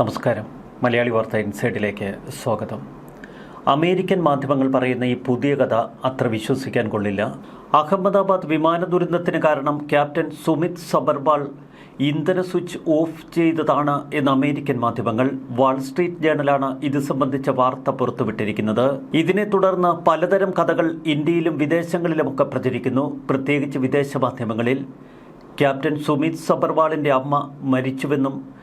നമസ്കാരം. മലയാളി വാർത്ത ഇൻസൈഡിലേക്ക് സ്വാഗതം. അമേരിക്കൻ മാധ്യമങ്ങൾ പറയുന്ന ഈ പുതിയ കഥ അത്ര വിശ്വസിക്കാൻ കൊള്ളില്ല. അഹമ്മദാബാദ് വിമാന ദുരന്തത്തിന് കാരണം ക്യാപ്റ്റൻ സുമിത് സബർവാൾ ഇന്ധന സ്വിച്ച് ഓഫ് ചെയ്തതാണ് എന്ന് അമേരിക്കൻ മാധ്യമങ്ങൾ വാൾസ്ട്രീറ്റ് ജേണലാണ് ഇത് സംബന്ധിച്ച വാർത്ത പുറത്തുവിട്ടിരിക്കുന്നത്. ഇതിനെ തുടർന്ന് പലതരം കഥകൾ ഇന്ത്യയിലും വിദേശങ്ങളിലുമൊക്കെ പ്രചരിക്കുന്നു. പ്രത്യേകിച്ച് വിദേശ മാധ്യമങ്ങളിൽ ക്യാപ്റ്റൻ സുമിത് സബർവാളിന്റെ അമ്മ മരിച്ചുവെന്നും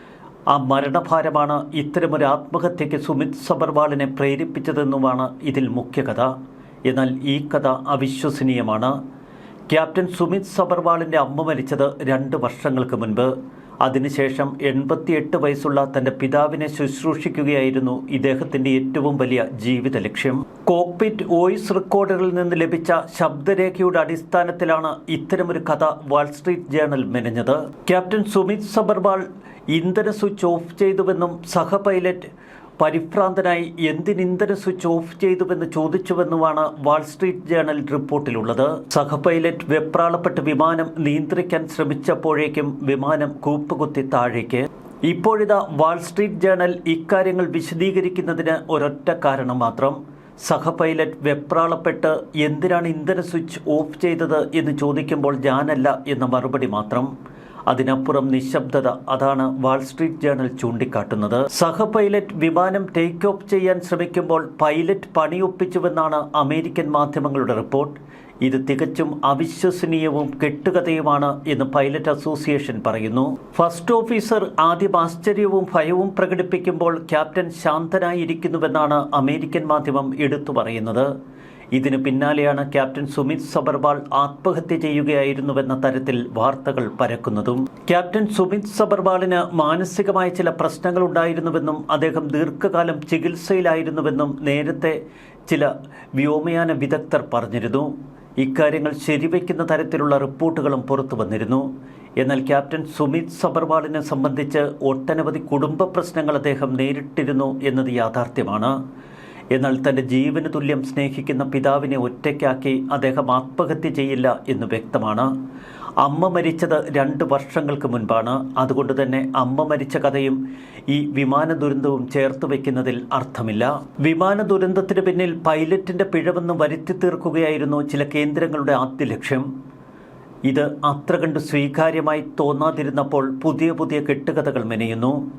ആ മരണഭാരമാണ് ഇത്തരമൊരു ആത്മഹത്യയ്ക്ക് സുമിത് സബർവാളിനെ പ്രേരിപ്പിച്ചതെന്നുമാണ് ഇതിൽ മുഖ്യ കഥ. എന്നാൽ ഈ കഥ അവിശ്വസനീയമാണ്. ക്യാപ്റ്റൻ സുമിത് സബർവാളിന്റെ അമ്മ മരിച്ചത് രണ്ട് വർഷങ്ങൾക്ക് മുൻപ്. അതിനുശേഷം എൺപത്തിയെട്ട് വയസ്സുള്ള തന്റെ പിതാവിനെ ശുശ്രൂഷിക്കുകയായിരുന്നു ഇദ്ദേഹത്തിന്റെ ഏറ്റവും വലിയ ജീവിത ലക്ഷ്യം. കോക്പിറ്റ് വോയിസ് റെക്കോർഡറിൽ നിന്ന് ലഭിച്ച ശബ്ദരേഖയുടെ അടിസ്ഥാനത്തിലാണ് ഇത്തരമൊരു കഥ വാൾസ്ട്രീറ്റ് ജേണൽ മെനഞ്ഞത്. ക്യാപ്റ്റൻ സുമിത് സബർവാൾ ഇന്ധന സ്വിച്ച് ഓഫ് ചെയ്തുവെന്നും സഹ പൈലറ്റ് പരിഭ്രാന്തനായി എന്തിന് ഇന്ധന സ്വിച്ച് ഓഫ് ചെയ്തുവെന്ന് ചോദിച്ചുവെന്നുമാണ് വാൾസ്ട്രീറ്റ് ജേണൽ റിപ്പോർട്ടിലുള്ളത്. സഹ പൈലറ്റ് വെപ്രാളപ്പെട്ട് വിമാനം നിയന്ത്രിക്കാൻ ശ്രമിച്ചപ്പോഴേക്കും വിമാനം കൂപ്പുകുത്തി താഴേക്ക്. ഇപ്പോഴിതാ വാൾസ്ട്രീറ്റ് ജേണൽ ഇക്കാര്യങ്ങൾ വിശദീകരിക്കുന്നതിന് ഒരൊറ്റ കാരണം മാത്രം. സഹ പൈലറ്റ് വെപ്രാളപ്പെട്ട് എന്തിനാണ് ഇന്ധന സ്വിച്ച് ഓഫ് ചെയ്തത് എന്ന് ചോദിക്കുമ്പോൾ ഞാനല്ല എന്ന മറുപടി മാത്രം. അതിനപ്പുറം നിശബ്ദത അതാണ് വാൾസ്ട്രീറ്റ് ജേണൽ ചൂണ്ടിക്കാട്ടുന്നത്. സഹ പൈലറ്റ് വിമാനം ടേക്ക് ഓഫ് ചെയ്യാൻ ശ്രമിക്കുമ്പോൾ പൈലറ്റ് പണിയൊപ്പിച്ചുവെന്നാണ് അമേരിക്കൻ മാധ്യമങ്ങളുടെ റിപ്പോർട്ട് ഇത് തികച്ചും അവിശ്വസനീയവും കെട്ടുകഥയുമാണ് എന്ന് പൈലറ്റ് അസോസിയേഷൻ പറയുന്നു. ഫസ്റ്റ് ഓഫീസർ ആദ്യം ആശ്ചര്യവും ഭയവും പ്രകടിപ്പിക്കുമ്പോൾ ക്യാപ്റ്റൻ ശാന്തനായിരിക്കുന്നുവെന്നാണ് അമേരിക്കൻ മാധ്യമം എടുത്തു പറയുന്നത്. ഇതിന് പിന്നാലെയാണ് ക്യാപ്റ്റൻ സുമിത് സബർവാൾ ആത്മഹത്യ ചെയ്യുകയായിരുന്നുവെന്ന തരത്തിൽ വാർത്തകൾ പരക്കുന്നതും. ക്യാപ്റ്റൻ സുമിത് സബർവാളിന് മാനസികമായ ചില പ്രശ്നങ്ങൾ ഉണ്ടായിരുന്നുവെന്നും അദ്ദേഹം ദീർഘകാലം ചികിത്സയിലായിരുന്നുവെന്നും നേരത്തെ ചില വ്യോമയാന വിദഗ്ധർ പറഞ്ഞിരുന്നു. ഇക്കാര്യങ്ങൾ ശരിവയ്ക്കുന്ന തരത്തിലുള്ള റിപ്പോർട്ടുകളും പുറത്തു വന്നിരുന്നു. എന്നാൽ ക്യാപ്റ്റൻ സുമിത് സബർവാളിനെ സംബന്ധിച്ച് ഒട്ടനവധി കുടുംബ പ്രശ്നങ്ങൾ അദ്ദേഹം നേരിട്ടിരുന്നു എന്നത് യാഥാർത്ഥ്യമാണ്. എന്നാൽ തന്റെ ജീവന് തുല്യം സ്നേഹിക്കുന്ന പിതാവിനെ ഒറ്റയ്ക്കാക്കി അദ്ദേഹം ആത്മഹത്യ ചെയ്യില്ല എന്ന് വ്യക്തമാണ്. അമ്മ മരിച്ചത് രണ്ട് വർഷങ്ങൾക്ക് മുൻപാണ്. അതുകൊണ്ട് തന്നെ അമ്മ മരിച്ച കഥയും ഈ വിമാന ദുരന്തവും ചേർത്ത് വയ്ക്കുന്നതിൽ അർത്ഥമില്ല. വിമാന ദുരന്തത്തിന് പിന്നിൽ പൈലറ്റിന്റെ പിഴവെന്ന് വരുത്തി തീർക്കുകയായിരുന്നു ചില കേന്ദ്രങ്ങളുടെ ആദ്യ ലക്ഷ്യം. ഇത് അത്ര കണ്ട് സ്വീകാര്യമായി തോന്നാതിരുന്നപ്പോൾ പുതിയ പുതിയ കെട്ടുകഥകൾ മെനയുന്നു.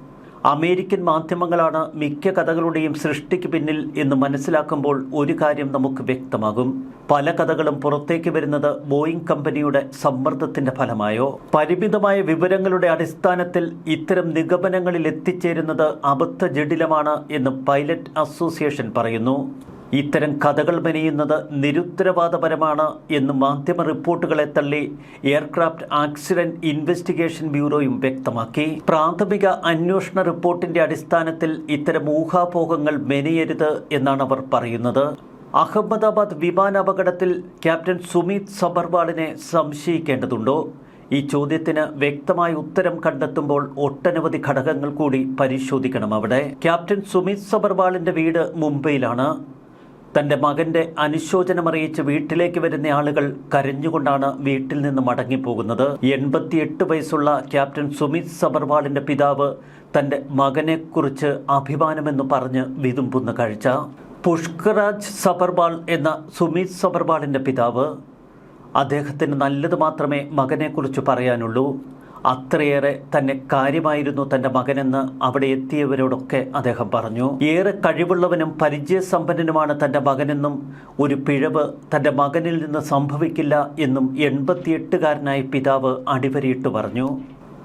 അമേരിക്കൻ മാധ്യമങ്ങളാണ് മിക്ക കഥകളുടെയും സൃഷ്ടിക്ക് പിന്നിൽ എന്ന് മനസ്സിലാക്കുമ്പോൾ ഒരു കാര്യം നമുക്ക് വ്യക്തമാകും. പല കഥകളും പുറത്തേക്ക് വരുന്നത് ബോയിങ് കമ്പനിയുടെ സമ്മർദ്ദത്തിന്റെ ഫലമായോ? പരിമിതമായ വിവരങ്ങളുടെ അടിസ്ഥാനത്തിൽ ഇത്തരം നിഗമനങ്ങളിൽ എത്തിച്ചേരുന്നത് അബദ്ധ ജഡിലമാണ് എന്ന് പൈലറ്റ് അസോസിയേഷൻ പറയുന്നു. ഇത്തരം കഥകൾ മെനയുന്നത് നിരുത്തരവാദപരമാണ് എന്ന് മാധ്യമ റിപ്പോർട്ടുകളെ തള്ളി എയർക്രാഫ്റ്റ് ആക്സിഡന്റ് ഇൻവെസ്റ്റിഗേഷൻ ബ്യൂറോയും വ്യക്തമാക്കി. പ്രാഥമിക അന്വേഷണ റിപ്പോർട്ടിന്റെ അടിസ്ഥാനത്തിൽ ഇത്തരം ഊഹാപോഹങ്ങൾ മെനയരുത് എന്നാണ് അവർ പറയുന്നത്. അഹമ്മദാബാദ് വിമാനാപകടത്തിൽ ക്യാപ്റ്റൻ സുമിത് സബർവാളിനെ സംശയിക്കേണ്ടതുണ്ടോ? ഈ ചോദ്യത്തിന് വ്യക്തമായ ഉത്തരം കണ്ടെത്തുമ്പോൾ ഒട്ടനവധി ഘടകങ്ങൾ കൂടി പരിശോധിക്കണം അവിടെ. ക്യാപ്റ്റൻ സുമിത് സബർവാളിന്റെ വീട് മുംബൈയിലാണ്. തന്റെ മകന്റെ അനുശോചനമറിയിച്ച് വീട്ടിലേക്ക് വരുന്ന ആളുകൾ കരഞ്ഞുകൊണ്ടാണ് വീട്ടിൽ നിന്ന് മടങ്ങിപ്പോകുന്നത്. എൺപത്തിയെട്ട് വയസ്സുള്ള ക്യാപ്റ്റൻ സുമിത് സബർവാളിന്റെ പിതാവ് തന്റെ മകനെക്കുറിച്ച് അഭിമാനമെന്ന് പറഞ്ഞ് വിതുമ്പുന്ന കാഴ്ച. പുഷ്കരാജ് സബർവാൾ എന്ന സുമിത് സബർവാളിന്റെ പിതാവ്. അദ്ദേഹത്തിന് നല്ലത് മാത്രമേ മകനെക്കുറിച്ച് പറയാനുള്ളൂ. അത്രയേറെ തന്നെ കാര്യമായിരുന്നു തന്റെ മകനെന്ന് അവിടെ എത്തിയവരോടൊക്കെ അദ്ദേഹം പറഞ്ഞു. ഏറെ കഴിവുള്ളവനും പരിചയസമ്പന്നനുമാണ് തന്റെ മകനെന്നും ഒരു പിഴവ് തന്റെ മകനിൽ നിന്ന് സംഭവിക്കില്ല എന്നും എൺപത്തിയെട്ടുകാരനായ പിതാവ് അടിവരയിട്ട് പറഞ്ഞു.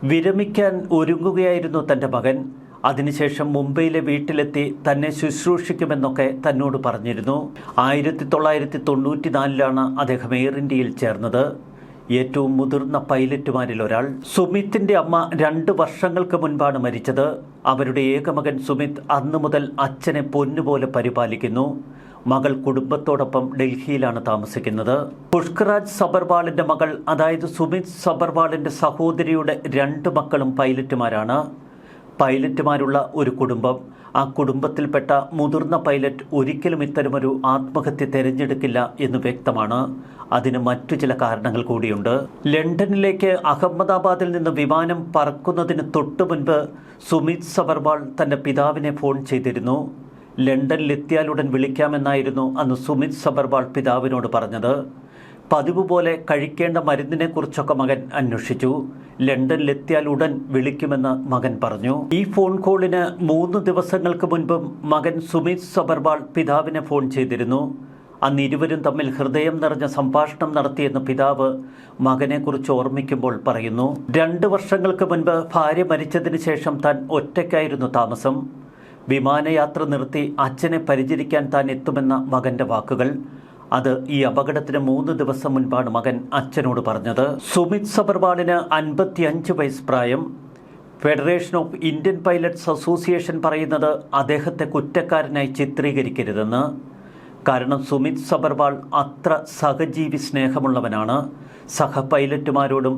വിരമിക്കാൻ ഒരുങ്ങുകയായിരുന്നു തന്റെ മകൻ. അതിനുശേഷം മുംബൈയിലെ വീട്ടിലെത്തി തന്നെ ശുശ്രൂഷിക്കുമെന്നൊക്കെ തന്നോട് പറഞ്ഞിരുന്നു. ആയിരത്തി തൊള്ളായിരത്തി തൊണ്ണൂറ്റിനാലിലാണ് അദ്ദേഹം എയർ ഇന്ത്യയിൽ ചേർന്നത്. ഏറ്റവും മുതിർന്ന പൈലറ്റുമാരിൽ ഒരാൾ. സുമിത്തിന്റെ അമ്മ രണ്ട് വർഷങ്ങൾക്ക് മുൻപാണ് മരിച്ചത്. അവരുടെ ഏകമകൻ സുമിത് അന്നു മുതൽ അച്ഛനെ പൊന്നുപോലെ പരിപാലിക്കുന്നു. മകൾ കുടുംബത്തോടൊപ്പം ഡൽഹിയിലാണ് താമസിക്കുന്നത്. പുഷ്കരാജ് സബർവാളിന്റെ മകൾ അതായത് സുമിത് സബർവാളിന്റെ സഹോദരിയുടെ രണ്ട് മക്കളും പൈലറ്റുമാരാണ്. പൈലറ്റുമാരുള്ള ഒരു കുടുംബം. ആ കുടുംബത്തിൽപ്പെട്ട മുതിർന്ന പൈലറ്റ് ഒരിക്കലും ഇത്തരമൊരു ആത്മഹത്യ തിരഞ്ഞെടുക്കില്ല എന്ന് വ്യക്തമാണ്. അതിന് മറ്റു ചില കാരണങ്ങൾ കൂടിയുണ്ട്. ലണ്ടനിലേക്ക് അഹമ്മദാബാദിൽ നിന്ന് വിമാനം പറക്കുന്നതിന് തൊട്ടു മുൻപ് സുമിത് സബർവാൾ തന്റെ പിതാവിനെ ഫോൺ ചെയ്തിരുന്നു. ലണ്ടനിലെത്തിയാലുടൻ വിളിക്കാമെന്നായിരുന്നു അന്ന് സുമിത് സബർവാൾ പിതാവിനോട് പറഞ്ഞത്. പതിവ് പോലെ കഴിക്കേണ്ട മരുന്നിനെക്കുറിച്ചൊക്കെ മകൻ അന്വേഷിച്ചു. ലണ്ടനിലെത്തിയാൽ ഉടൻ വിളിക്കുമെന്ന് മകൻ പറഞ്ഞു. ഈ ഫോൺ കോളിന് മൂന്ന് ദിവസങ്ങൾക്ക് മുൻപും മകൻ സുമിത് സബർവാൾ പിതാവിനെ ഫോൺ ചെയ്തിരുന്നു. അന്ന് ഇരുവരും തമ്മിൽ ഹൃദയം നിറഞ്ഞ സംഭാഷണം നടത്തിയെന്ന് പിതാവ് മകനെക്കുറിച്ച് ഓർമ്മിക്കുമ്പോൾ പറയുന്നു. രണ്ട് വർഷങ്ങൾക്ക് മുൻപ് ഭാര്യ മരിച്ചതിന് ശേഷം താൻ ഒറ്റയ്ക്കായിരുന്നു താമസം. വിമാനയാത്ര നിർത്തി അച്ഛനെ പരിചരിക്കാൻ താൻ എത്തുമെന്ന മകന്റെ വാക്കുകൾ അത് ഈ അപകടത്തിന് മൂന്ന് ദിവസം മുൻപാണ് മകൻ അച്ഛനോട് പറഞ്ഞത്. സുമിത് സബർവാളിന് അൻപത്തിയഞ്ച് വയസ്സ് പ്രായം. Federation of Indian Pilots Association പറയുന്നത് അദ്ദേഹത്തെ കുറ്റക്കാരനായി ചിത്രീകരിക്കരുതെന്ന്. കാരണം സുമിത് സബർവാൾ അത്ര സഹജീവി സ്നേഹമുള്ളവനാണ്. സഹ പൈലറ്റുമാരോടും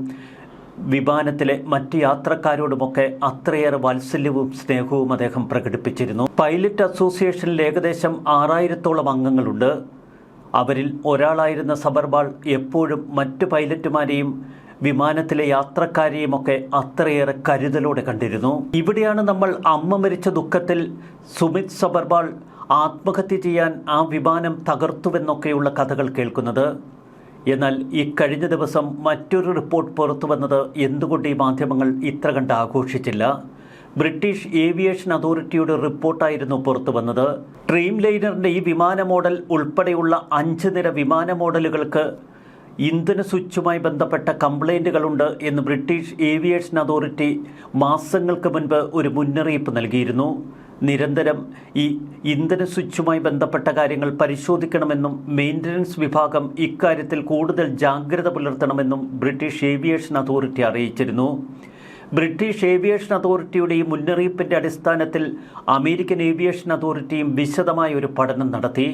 വിമാനത്തിലെ മറ്റ് യാത്രക്കാരോടുമൊക്കെ അത്രയേറെ വാത്സല്യവും സ്നേഹവും അദ്ദേഹം പ്രകടിപ്പിച്ചിരുന്നു. പൈലറ്റ് അസോസിയേഷനിൽ ഏകദേശം ആറായിരത്തോളം അംഗങ്ങളുണ്ട്. അവരിൽ ഒരാളായിരുന്ന സബർബാൾ എപ്പോഴും മറ്റു പൈലറ്റുമാരെയും വിമാനത്തിലെ യാത്രക്കാരെയുമൊക്കെ അത്രയേറെ കരുതലോടെ കണ്ടിരുന്നു. ഇവിടെയാണ് നമ്മൾ അമ്മ മരിച്ച ദുഃഖത്തിൽ സുമിത് സബർബാൾ ആത്മഹത്യ ചെയ്യാൻ ആ വിമാനം തകർത്തുവെന്നൊക്കെയുള്ള കഥകൾ കേൾക്കുന്നത്. എന്നാൽ ഈ കഴിഞ്ഞ ദിവസം മറ്റൊരു റിപ്പോർട്ട് പുറത്തു വന്നത് എന്തുകൊണ്ട് ഈ മാധ്യമങ്ങൾ ഇത്ര കണ്ട് ആഘോഷിച്ചില്ല? ബ്രിട്ടീഷ് ഏവിയേഷൻ അതോറിറ്റിയുടെ റിപ്പോർട്ടായിരുന്നു പുറത്തു വന്നത് ഡ്രീം ലൈനറിന്റെ ഈ വിമാന മോഡൽ ഉൾപ്പെടെയുള്ള അഞ്ച് നിര വിമാന മോഡലുകൾക്ക് ഇന്ധന സ്വിച്ചുമായി ബന്ധപ്പെട്ട കംപ്ലൈന്റുകളുണ്ട് എന്ന് ബ്രിട്ടീഷ് ഏവിയേഷൻ അതോറിറ്റി മാസങ്ങൾക്ക് മുൻപ് ഒരു മുന്നറിയിപ്പ് നൽകിയിരുന്നു. നിരന്തരം ഈ ഇന്ധന സ്വിച്ചുമായി ബന്ധപ്പെട്ട കാര്യങ്ങൾ പരിശോധിക്കണമെന്നും മെയിന്റനൻസ് വിഭാഗം ഇക്കാര്യത്തിൽ കൂടുതൽ ജാഗ്രത പുലർത്തണമെന്നും ബ്രിട്ടീഷ് ഏവിയേഷൻ അതോറിറ്റി അറിയിച്ചിരുന്നു. ബ്രിട്ടീഷ് ഏവിയേഷൻ അതോറിറ്റിയുടെ ഈ മുന്നറിയിപ്പിന്റെ അടിസ്ഥാനത്തിൽ അമേരിക്കൻ ഏവിയേഷൻ അതോറിറ്റിയും വിശദമായ ഒരു പഠനം നടത്തി.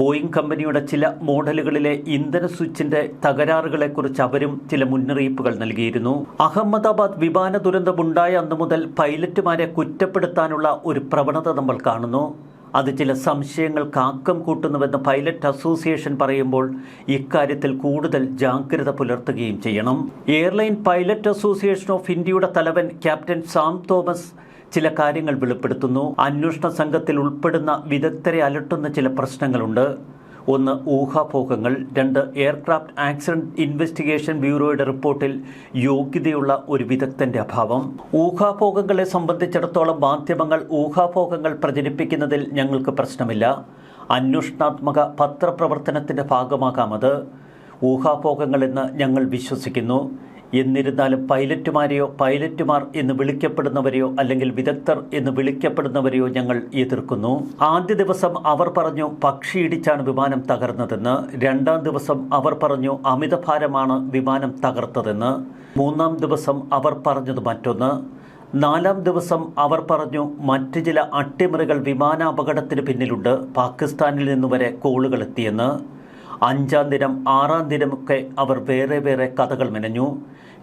ബോയിങ് കമ്പനിയുടെ ചില മോഡലുകളിലെ ഇന്ധന സ്വിച്ചിന്റെ തകരാറുകളെക്കുറിച്ച് അവരും ചില മുന്നറിയിപ്പുകൾ നൽകിയിരുന്നു. അഹമ്മദാബാദ് വിമാന ദുരന്തമുണ്ടായ അന്നു മുതൽ പൈലറ്റുമാരെ കുറ്റപ്പെടുത്താനുള്ള ഒരു പ്രവണത നമ്മൾ കാണുന്നു. അത് ചില സംശയങ്ങൾക്ക് ആക്കം കൂട്ടുന്നുവെന്ന് പൈലറ്റ് അസോസിയേഷൻ പറയുമ്പോൾ ഇക്കാര്യത്തിൽ കൂടുതൽ ജാഗ്രത പുലർത്തുകയും ചെയ്യണം. എയർലൈൻ പൈലറ്റ് അസോസിയേഷൻ ഓഫ് ഇന്ത്യയുടെ തലവൻ ക്യാപ്റ്റൻ സാം തോമസ് ചില കാര്യങ്ങൾ വെളിപ്പെടുത്തുന്നു. അന്വേഷണ സംഘത്തിൽ ഉൾപ്പെടുന്ന വിദഗ്ധരെ അലട്ടുന്ന ചില പ്രശ്നങ്ങളുണ്ട്. ഒന്ന് ഊഹാപോഹങ്ങൾ രണ്ട് എയർക്രാഫ്റ്റ് ആക്സിഡന്റ് ഇൻവെസ്റ്റിഗേഷൻ ബ്യൂറോയുടെ റിപ്പോർട്ടിൽ യോഗ്യതയുള്ള ഒരു വിദഗ്ധന്റെ അഭാവം. ഊഹാപോഹങ്ങളെ സംബന്ധിച്ചിടത്തോളം മാധ്യമങ്ങൾ ഊഹാപോഹങ്ങൾ പ്രചരിപ്പിക്കുന്നതിൽ ഞങ്ങൾക്ക് പ്രശ്നമില്ല. അന്വേഷണാത്മക പത്രപ്രവർത്തനത്തിന്റെ ഭാഗമാകാമത് ഊഹാപോഹങ്ങളെന്ന് ഞങ്ങൾ വിശ്വസിക്കുന്നു. എന്നിരുന്നാലും പൈലറ്റുമാരെയോ പൈലറ്റുമാർ എന്ന് വിളിക്കപ്പെടുന്നവരെയോ അല്ലെങ്കിൽ വിദഗ്ധർ എന്ന് വിളിക്കപ്പെടുന്നവരെയോ ഞങ്ങൾ എതിർക്കുന്നു. ആദ്യ ദിവസം അവർ പറഞ്ഞു പക്ഷിയിടിച്ചാണ് വിമാനം തകർന്നതെന്ന്. രണ്ടാം ദിവസം അവർ പറഞ്ഞു അമിതഭാരമാണ് വിമാനം തകർത്തതെന്ന്. മൂന്നാം ദിവസം അവർ പറഞ്ഞത് മറ്റൊന്ന്. നാലാം ദിവസം അവർ പറഞ്ഞു മറ്റ് ചില അട്ടിമറികൾ വിമാനാപകടത്തിന് പിന്നിലുണ്ട്. പാകിസ്ഥാനിൽ നിന്നുവരെ കോളുകൾ എത്തിയെന്ന്. അഞ്ചാം ദിനം ആറാം ദിനമൊക്കെ അവർ വേറെ വേറെ കഥകൾ മെനഞ്ഞു.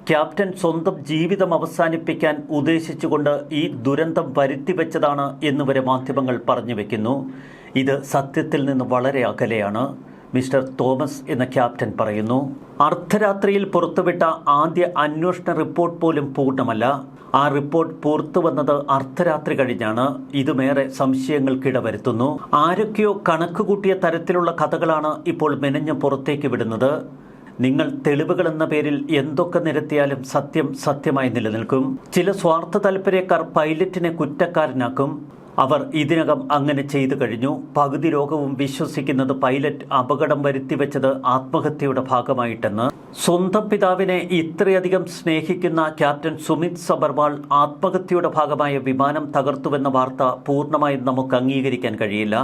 ക്യാപ്റ്റൻ സ്വന്തം ജീവിതം അവസാനിപ്പിക്കാൻ ഉദ്ദേശിച്ചുകൊണ്ട് ഈ ദുരന്തം വരുത്തിവെച്ചതാണ് എന്നുവരെ മാധ്യമങ്ങൾ പറഞ്ഞു വെക്കുന്നു. ഇത് സത്യത്തിൽ നിന്ന് വളരെ അകലെയാണ്. മിസ്റ്റർ തോമസ് എന്ന ക്യാപ്റ്റൻ പറയുന്നു അർദ്ധരാത്രിയിൽ പുറത്തുവിട്ട ആദ്യ അന്വേഷണ റിപ്പോർട്ട് പോലും പൂർണമല്ല. ആ റിപ്പോർട്ട് പുറത്തു വന്നത് അർദ്ധരാത്രി കഴിഞ്ഞാണ്. ഇതുമേറെ സംശയങ്ങൾക്കിട വരുത്തുന്നു. ആരൊക്കെയോ കണക്ക് കൂട്ടിയ തരത്തിലുള്ള കഥകളാണ് ഇപ്പോൾ മെനഞ്ഞ് പുറത്തേക്ക് വിടുന്നത്. നിങ്ങൾ തെളിവുകൾ എന്ന പേരിൽ എന്തൊക്കെ നിരത്തിയാലും സത്യം സത്യമായി നിലനിൽക്കും. ചില സ്വാർത്ഥ താല്പര്യക്കാർ പൈലറ്റിനെ കുറ്റക്കാരനാക്കും. അവർ ഇതിനകം അങ്ങനെ ചെയ്തു കഴിഞ്ഞു. പകുതി രോഗവും വിശ്വസിക്കുന്നത് പൈലറ്റ് അപകടം വരുത്തിവെച്ചത് ആത്മഹത്യയുടെ ഭാഗമായിട്ടെന്ന്. സ്വന്തം പിതാവിനെ ഇത്രയധികം സ്നേഹിക്കുന്ന ക്യാപ്റ്റൻ സുമിത് സബർവാൾ ആത്മഹത്യയുടെ ഭാഗമായ വിമാനം തകർത്തുവെന്ന വാർത്ത പൂർണമായും നമുക്ക് അംഗീകരിക്കാൻ കഴിയില്ല.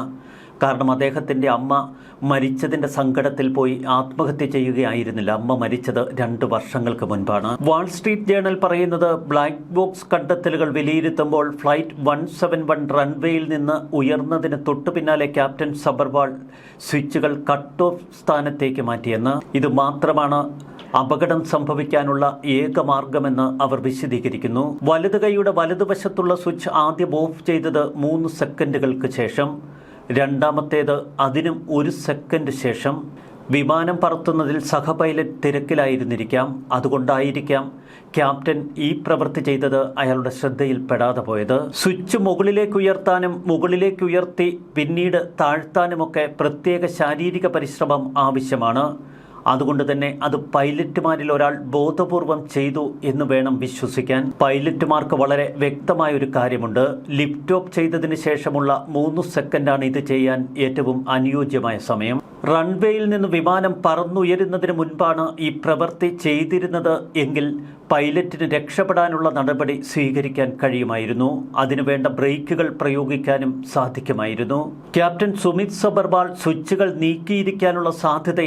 കാരണം അദ്ദേഹത്തിന്റെ അമ്മ മരിച്ചതിന്റെ സങ്കടത്തിൽ പോയി ആത്മഹത്യ ചെയ്യുകയായിരുന്നില്ല. അമ്മ മരിച്ചത് രണ്ട് വർഷങ്ങൾക്ക് മുൻപാണ്. വാൾ സ്ട്രീറ്റ് ജേണൽ പറയുന്നത് ബ്ലാക്ക് ബോക്സ് കണ്ടെത്തലുകൾ വിലയിരുത്തുമ്പോൾ ഫ്ലൈറ്റ് വൺ സെവൻ വൺ റൺവേയിൽ നിന്ന് ഉയർന്നതിന് തൊട്ടു പിന്നാലെ ക്യാപ്റ്റൻ സബർവാൾ സ്വിച്ചുകൾ കട്ട് ഓഫ് സ്ഥാനത്തേക്ക് മാറ്റിയെന്ന്. ഇത് മാത്രമാണ് അപകടം സംഭവിക്കാനുള്ള ഏക മാർഗമെന്ന് അവർ വിശദീകരിക്കുന്നു. വലതുകൈയുടെ വലതുവശത്തുള്ള സ്വിച്ച് ആദ്യം ഓഫ് ചെയ്തത് മൂന്ന് സെക്കൻഡുകൾക്ക് ശേഷം. രണ്ടാമത്തേത് അതിനും ഒരു സെക്കൻഡ് ശേഷം വിമാനം പറത്തുന്നതിൽ സഹപൈലറ്റ് തിരക്കിലായിരുന്നിരിക്കാം. അതുകൊണ്ടായിരിക്കാം ക്യാപ്റ്റൻ ഈ പ്രവൃത്തി ചെയ്തത് അയാളുടെ ശ്രദ്ധയിൽപ്പെടാതെ പോയത്. സ്വിച്ച് മുകളിലേക്ക് ഉയർത്താനും മുകളിലേക്ക് ഉയർത്തി പിന്നീട് താഴ്ത്താനുമൊക്കെ പ്രത്യേക ശാരീരിക പരിശ്രമം ആവശ്യമാണ്. അതുകൊണ്ട് തന്നെ അത് പൈലറ്റുമാരിൽ ഒരാൾ ബോധപൂർവം ചെയ്തു എന്ന് വേണം വിശ്വസിക്കാൻ. പൈലറ്റുമാർക്ക് വളരെ വ്യക്തമായ ഒരു കാര്യമുണ്ട്. ലിഫ്റ്റ് ഓഫ് ചെയ്തതിന് ശേഷമുള്ള മൂന്ന് സെക്കൻഡാണ് ഇത് ചെയ്യാൻ ഏറ്റവും അനുയോജ്യമായ സമയം. റൺവേയിൽ നിന്ന് വിമാനം പറന്നുയരുന്നതിന് മുൻപാണ് ഈ പ്രവൃത്തി ചെയ്തിരുന്നത് എങ്കിൽ പൈലറ്റിന് രക്ഷപ്പെടാനുള്ള നടപടി സ്വീകരിക്കാൻ കഴിയുമായിരുന്നു. അതിനുവേണ്ട ബ്രേക്കുകൾ പ്രയോഗിക്കാനും സാധിക്കുമായിരുന്നു. ക്യാപ്റ്റൻ സുമിത് സബർവാൾ സ്വിച്ചുകൾ നീക്കിയിരിക്കാനുള്ള സാധ്യത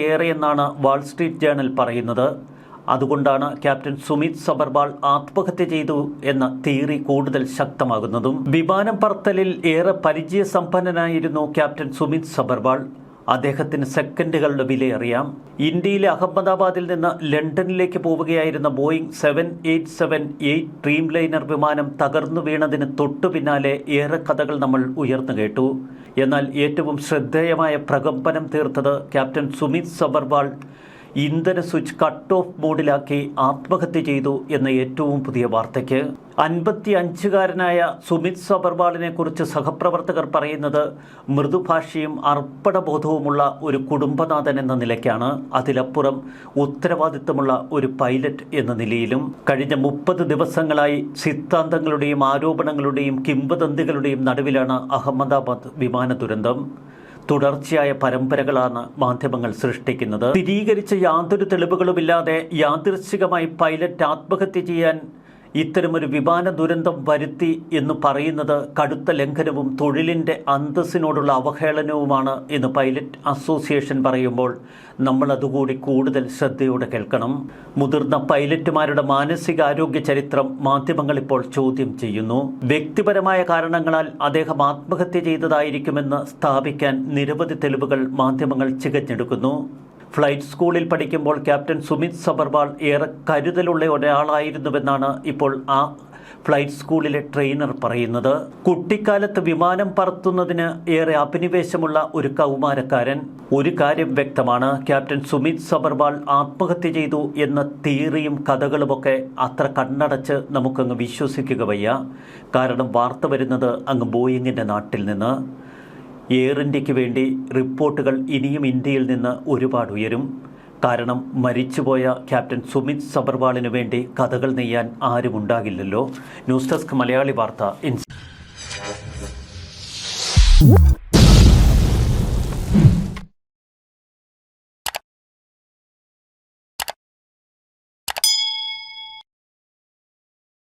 ഏറെയെന്നാണ് വാൾ സ്ട്രീറ്റ് ജേണൽ പറയുന്നത്. അതുകൊണ്ടാണ് ക്യാപ്റ്റൻ സുമിത് സബർവാൾ ആത്മഹത്യ ചെയ്തു എന്ന തിയറി കൂടുതൽ ശക്തമാകുന്നതും. വിമാനം പറത്തലിൽ ഏറെ പരിചയസമ്പന്നനായിരുന്നു ക്യാപ്റ്റൻ സുമിത് സബർവാൾ. അദ്ദേഹത്തിന് സെക്കൻഡുകളുടെ വിലയറിയാം. ഇന്ത്യയിലെ അഹമ്മദാബാദിൽ നിന്ന് ലണ്ടനിലേക്ക് പോവുകയായിരുന്ന Boeing seven eight seven eight Dreamliner വിമാനം തകർന്നു വീണതിന് തൊട്ടു പിന്നാലെ ഏറെ കഥകൾ നമ്മൾ ഉയർന്നു കേട്ടു. എന്നാൽ ഏറ്റവും ശ്രദ്ധേയമായ പ്രകമ്പനം തീർത്തത് ക്യാപ്റ്റൻ സുമിത് സബർവാൾ ഇന്ധന സ്വിച്ച് കട്ട് ഓഫ് മോഡിലാക്കി ആത്മഹത്യ ചെയ്തു എന്ന ഏറ്റവും പുതിയ വാർത്തയ്ക്ക്. അൻപത്തി അഞ്ചുകാരനായ സുമിത് സബർവാളിനെ കുറിച്ച് സഹപ്രവർത്തകർ പറയുന്നത് മൃദുഭാഷയും അർപ്പണബോധവുമുള്ള ഒരു കുടുംബനാഥൻ എന്ന നിലയ്ക്കാണ്. അതിലപ്പുറം ഉത്തരവാദിത്തമുള്ള ഒരു പൈലറ്റ് എന്ന നിലയിലും കഴിഞ്ഞ മുപ്പത് ദിവസങ്ങളായി സിദ്ധാന്തങ്ങളുടെയും ആരോപണങ്ങളുടെയും കിംവദന്തികളുടെയും നടുവിലാണ് അഹമ്മദാബാദ് വിമാന ദുരന്തം തുടർച്ചയായ പരമ്പരകളാണ് മാധ്യമങ്ങൾ സൃഷ്ടിക്കുന്നത്. സ്ഥിരീകരിച്ച യാതൊരു തെളിവുകളുമില്ലാതെ യാദൃശ്ചികമായി പൈലറ്റ് ആത്മഹത്യ ചെയ്യാൻ ഇത്തരമൊരു വിമാന ദുരന്തം വരുത്തി എന്ന് പറയുന്നത് കടുത്ത ലംഘനവും തൊഴിലിന്റെ അന്തസ്സിനോടുള്ള അവഹേളനവുമാണ് എന്ന് പൈലറ്റ് അസോസിയേഷൻ പറയുമ്പോൾ നമ്മൾ അതുകൂടി കൂടുതൽ ശ്രദ്ധയോടെ കേൾക്കണം. മുതിർന്ന പൈലറ്റുമാരുടെ മാനസികാരോഗ്യ ചരിത്രം മാധ്യമങ്ങൾ ഇപ്പോൾ ചോദ്യം ചെയ്യുന്നു. വ്യക്തിപരമായ കാരണങ്ങളാൽ അദ്ദേഹം ആത്മഹത്യ ചെയ്തതായിരിക്കുമെന്ന് സ്ഥാപിക്കാൻ നിരവധി തെളിവുകൾ മാധ്യമങ്ങൾ ചികഞ്ഞെടുക്കുന്നു. ഫ്ലൈറ്റ് സ്കൂളിൽ പഠിക്കുമ്പോൾ ക്യാപ്റ്റൻ സുമിത് സബർവാൾ ഏറെ കരുതലുള്ള ഒരാളായിരുന്നുവെന്നാണ് ഇപ്പോൾ ആ ഫ്ലൈറ്റ് സ്കൂളിലെ ട്രെയിനർ പറയുന്നത്. കുട്ടിക്കാലത്ത് വിമാനം പറത്തുന്നതിന് ഏറെ അഭിനിവേശമുള്ള ഒരു കൗമാരക്കാരൻ. ഒരു കാര്യം വ്യക്തമാണ് ക്യാപ്റ്റൻ സുമിത് സബർവാൾ ആത്മഹത്യ ചെയ്തു എന്ന തിയറിയും കഥകളുമൊക്കെ അത്ര കണ്ണടച്ച് നമുക്കങ്ങ് വിശ്വസിക്കുക വയ്യ. കാരണം വാർത്ത വരുന്നത് അങ്ങ് ബോയിങ്ങിന്റെ നാട്ടിൽ നിന്ന്. എയർ ഇന്ത്യയ്ക്ക് വേണ്ടി റിപ്പോർട്ടുകൾ ഇനിയും ഇന്ത്യയിൽ നിന്ന് ഒരുപാട് ഉയരും. കാരണം മരിച്ചുപോയ ക്യാപ്റ്റൻ സുമിത് സബർവാളിനു വേണ്ടി കഥകൾ നെയ്യാൻ ആരുമുണ്ടാകില്ലല്ലോ. News desk Malayali Vartha